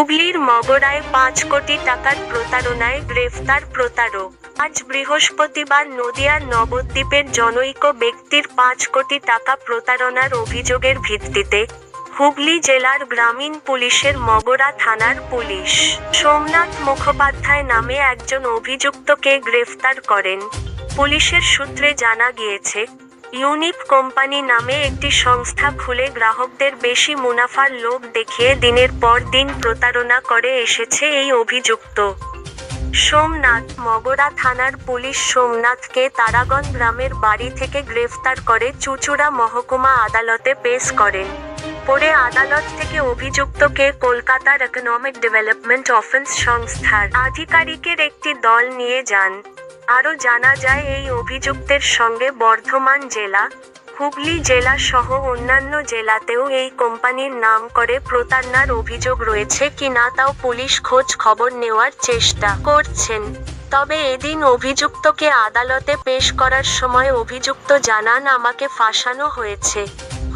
হুগলির মগরায় পাঁচ কোটি টাকার প্রতারণায় গ্রেফতার প্রতারক। আজ বৃহস্পতিবার নদিয়ার নবদ্বীপের জনৈক ব্যক্তির পাঁচ কোটি টাকা প্রতারণার অভিযোগের ভিত্তিতে হুগলি জেলার গ্রামীণ পুলিশের মগরা থানার পুলিশ। সোমনাথ মুখোপাধ্যায় নামে একজন অভিযুক্তকে গ্রেফতার করেন। পুলিশের সূত্রে জানা গিয়েছে ইউনিক কোম্পানি নামে একটি সংস্থা খুলে গ্রাহকদের বেশি মুনাফার লোভ দেখিয়ে দিনের পর দিন প্রতারণা করে এসেছে এই অভিযুক্ত। সোমনাথ, মগরা থানার পুলিশ সোমনাথকে তারাগণ গ্রামের বাড়ি থেকে গ্রেফতার করে চুচুড়া মহকুমা আদালতে পেশ করেন। পরে আদালত থেকে অভিযুক্তকে কলকাতার ইকোনমিক ডেভেলপমেন্ট অফেন্স সংস্থার আধিকারিকের একটি দল নিয়ে যান। আরও জানা যায়, এই অভিযুক্তের সঙ্গে বর্ধমান জেলা, হুগলি জেলা সহ অন্যান্য জেলাতেও এই কোম্পানির নাম করে প্রতারণার অভিযোগ রয়েছে কিনা তাও পুলিশ খোঁজ খবর নেওয়ার চেষ্টা করছেন। তবে এদিন অভিযুক্তকে আদালতে পেশ করার সময় অভিযুক্ত জানান, আমাকে ফাঁসানো হয়েছে।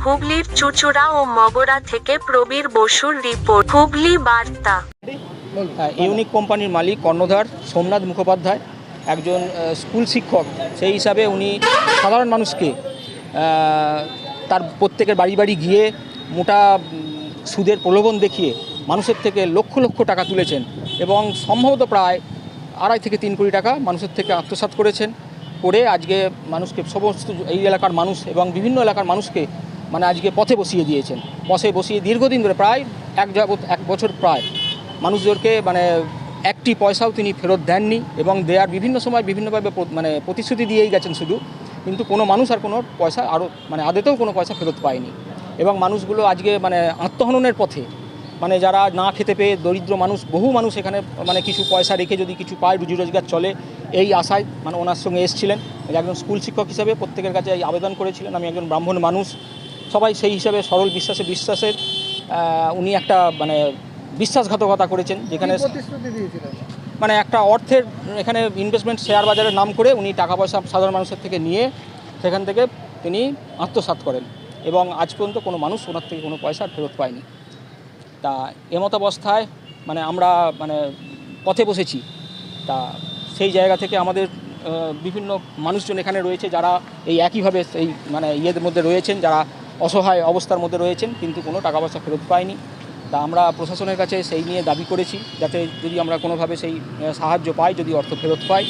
হুগলির চুচুড়া ও মগরা থেকে প্রবীর বসুর রিপোর্ট। হুগলি বার্তা। ইউনিক কোম্পানির মালিক কর্ণধার সোমনাথ মুখোপাধ্যায়। একজন স্কুল শিক্ষক, সেই হিসাবে উনি সাধারণ মানুষকে তার প্রত্যেকের বাড়ি বাড়ি গিয়ে মোটা সুদের প্রলোভন দেখিয়ে মানুষের থেকে লক্ষ লক্ষ টাকা তুলেছেন এবং সম্ভবত প্রায় আড়াই থেকে তিন কোটি টাকা মানুষের থেকে আত্মসাৎ করেছেন। করে আজকে মানুষকে সমস্ত এই এলাকার মানুষ এবং বিভিন্ন এলাকার মানুষকে মানে আজকে পথে বসিয়ে দিয়েছেন। পথে বসিয়ে দীর্ঘদিন ধরে প্রায় এক যাবত এক বছর প্রায় মানুষদেরকে মানে একটি পয়সাও তিনি ফেরত দেননি এবং দেওয়ার বিভিন্ন সময় বিভিন্নভাবে মানে প্রতিশ্রুতি দিয়েই গেছেন শুধু। কিন্তু কোনো মানুষ আর কোনো পয়সা আরও মানে আদেতেও কোনো পয়সা ফেরত পায়নি। এবং মানুষগুলো আজকে মানে আত্মহননের পথে মানে যারা না খেতে পেয়ে দরিদ্র মানুষ, বহু মানুষ এখানে মানে কিছু পয়সা রেখে যদি কিছু পায়, রুজি রোজগার চলে, এই আশায় মানে ওনার সঙ্গে এসেছিলেন। একজন স্কুল শিক্ষক হিসেবে প্রত্যেকের কাছে এই আবেদন করেছিলেন, আমি একজন ব্রাহ্মণ মানুষ। সবাই সেই হিসাবে সরল বিশ্বাসে বিশ্বাসের উনি একটা মানে বিশ্বাসঘাতকতা করেছেন যেখানে মানে একটা অর্থের এখানে ইনভেস্টমেন্ট শেয়ার বাজারের নাম করে উনি টাকা পয়সা সাধারণ মানুষের থেকে নিয়ে সেখান থেকে তিনি আত্মসাৎ করেন এবং আজ পর্যন্ত কোনো মানুষ ওনার থেকে কোনো পয়সা ফেরত পায়নি। তা এমত অবস্থায় মানে আমরা মানে পথে বসেছি। তা সেই জায়গা থেকে আমাদের বিভিন্ন মানুষজন এখানে রয়েছে যারা এই একইভাবে এই মানে ইয়ের মধ্যে রয়েছেন যারা অসহায় অবস্থার মধ্যে রয়েছেন কিন্তু কোনো টাকা পয়সা ফেরত পায়নি। তা আমরা প্রশাসনের কাছে সেই নিয়ে দাবি করেছি যাতে যদি আমরা কোনোভাবে সেই সাহায্য পাই যদি অর্থ ফেরত পাই।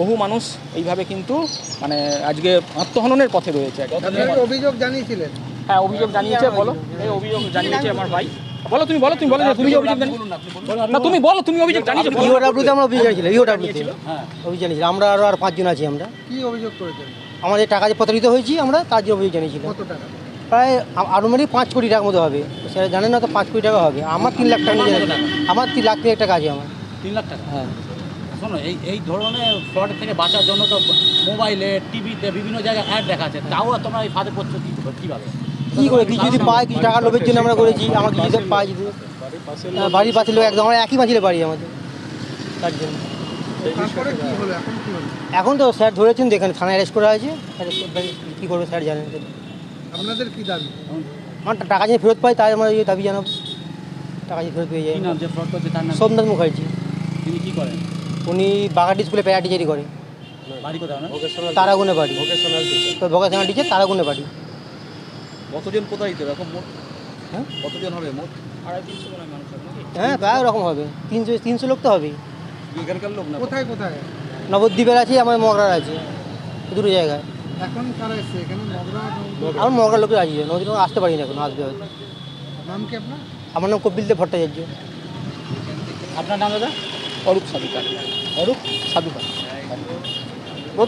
বহু মানুষ এইভাবে কিন্তু মানে আজকে আত্মহননের পথে রয়েছে। অভিযোগ জানিয়েছিলেন? হ্যাঁ অভিযোগ জানিয়েছে বলো। এই অভিযোগ জানিয়েছে আমার ভাই। বলো তুমি বলো তুমি বলো যে তুমি অভিযোগ না তুমি বলো তুমি অভিযোগ জানিয়েছো বলো। ইওডাব্লিউতে আমরা অভিযোগ জানিয়েছিলাম ইওডাব্লিউতে জানিয়েছিল, হ্যাঁ অভিযোগ জানিয়েছিলাম আমরা আরও আর পাঁচজন আছি আমরা। কি অভিযোগ করেছেন? আমাদের টাকা যে প্রতারিত হয়েছি আমরা তার জন্য অভিযোগ জানিয়েছিলাম। কত টাকা? প্রায় আনুমানিক পাঁচ কোটি টাকার মতো হবে। সেটা জানেন না তো পাঁচ কোটি টাকা হবে। আমার তিন লাখ টাকা নিয়ে আমার তিন লাখ তিন টাকা আছে আমার। তিন লাখ টাকা? হ্যাঁ। শোনো এই এই ধরনের ফ্রড থেকে বাঁচার জন্য তো মোবাইলে টিভিতে বিভিন্ন জায়গায় অ্যাড দেখাচ্ছে তাও তোমরা এই ফাঁদে পড়ছো কী কীভাবে কী করে? কিছু যদি পাই কিছু টাকা লোভের জন্য আমরা করেছি আমার কিছু যদি পাই যদি। বাড়ির পাশে লোক একদম আমরা একই পাঁচিলে বাড়ি আমাদের। তার জন্য। তারপরে কি হলো? এখন কি হলো? এখন তো স্যার ধরেছেন দেখেন থানায় অ্যারেস্ট করা হয়েছে। কী করবে স্যার জানেন। আপনাদের কি দাবি? আমার টাকা যদি ফেরত পাই তাই আমরা এই দাবি জানাব। টাকা যদি ফেরত পেয়ে যাই কী নাম যে ফ্রড করছে তার নাম সোমনাথ মুখার্জি। তিনি কী করেন? উনি বাগাটি স্কুলে প্যারা টিচারি করে বাড়ি কোথাও না তারাগুনে বাড়ি। তো ভোকেশনাল টিচার তারাগুনে বাড়ি। কতজন প্রতারিত এরকম মোট? হ্যাঁ? কতজন হবে মোট? আড়াই তিনশো মানুষ হ্যাঁ প্রায় ওরকম হবে। তিনশো তিনশো লোক তো হবেই। এখানকার লোক না? কোথায় কোথায়? নবদ্বীপের আছে আমার মগরার আছে। দুটো জায়গায়। এখন কারা এসছে? এখানে মগরা আমার মগরার লোকের আছে নদীর আসতে পারি না এখন আসবে হয়তো নাম কি আপনার? আমার নাম কপিল দেব ভট্টাচার্য। আপনার নাম দাদা? অরূপ সাবিকা অরূপ সাধুকার।